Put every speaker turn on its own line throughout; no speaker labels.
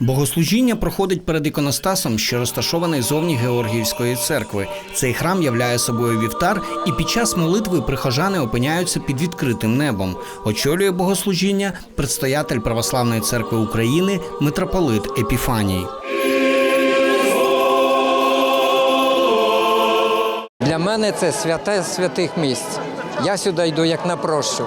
Богослужіння проходить перед іконостасом, що розташований зовні Георгіївської церкви. Цей храм являє собою вівтар, і під час молитви прихожани опиняються під відкритим небом. Очолює богослужіння предстоятель Православної церкви України митрополит Епіфаній.
Для мене це святе святих місць. Я сюди йду як на прощу.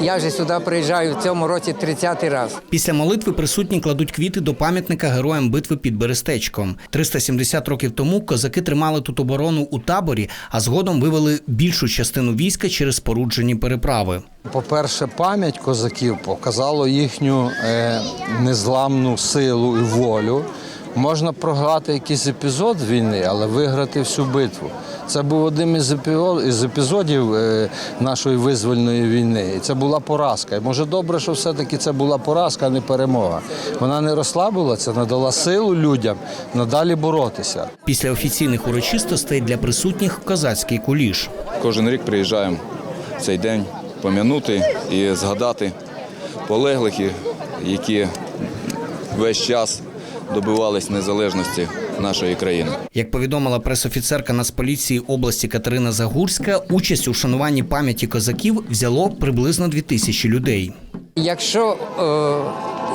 Я же сюди приїжджаю в цьому році 30-й раз.
Після молитви присутні кладуть квіти до пам'ятника героям битви під Берестечком. 370 років тому козаки тримали тут оборону у таборі, а згодом вивели більшу частину війська через споруджені переправи.
По-перше, пам'ять козаків показало їхню е, незламну силу і волю. Можна програти якийсь епізод війни, але виграти всю битву. Це був один із епізодів е, нашої визвольної війни. І це була поразка. І може добре, що все-таки це була поразка, а не перемога. Вона не розслабила це, надала силу людям надалі боротися.
Після офіційних урочистостей для присутніх козацький куліш.
Кожен рік приїжджаємо в цей день пом'янути і згадати полеглих, які весь час добивались незалежності нашої країни.
Як повідомила пресофіцерка Нацполіції області Катерина Загурська, участь у вшануванні пам'яті козаків взяло приблизно дві тисячі людей.
Якщо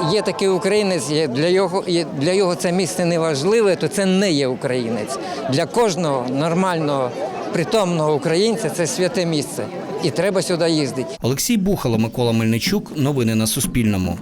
е, є такий українець, для його, для його це місце не важливе, то це не є українець. Для кожного нормального, притомного українця це святе місце. І треба сюди їздити.
Олексій Бухало, Микола Мельничук. Новини на Суспільному.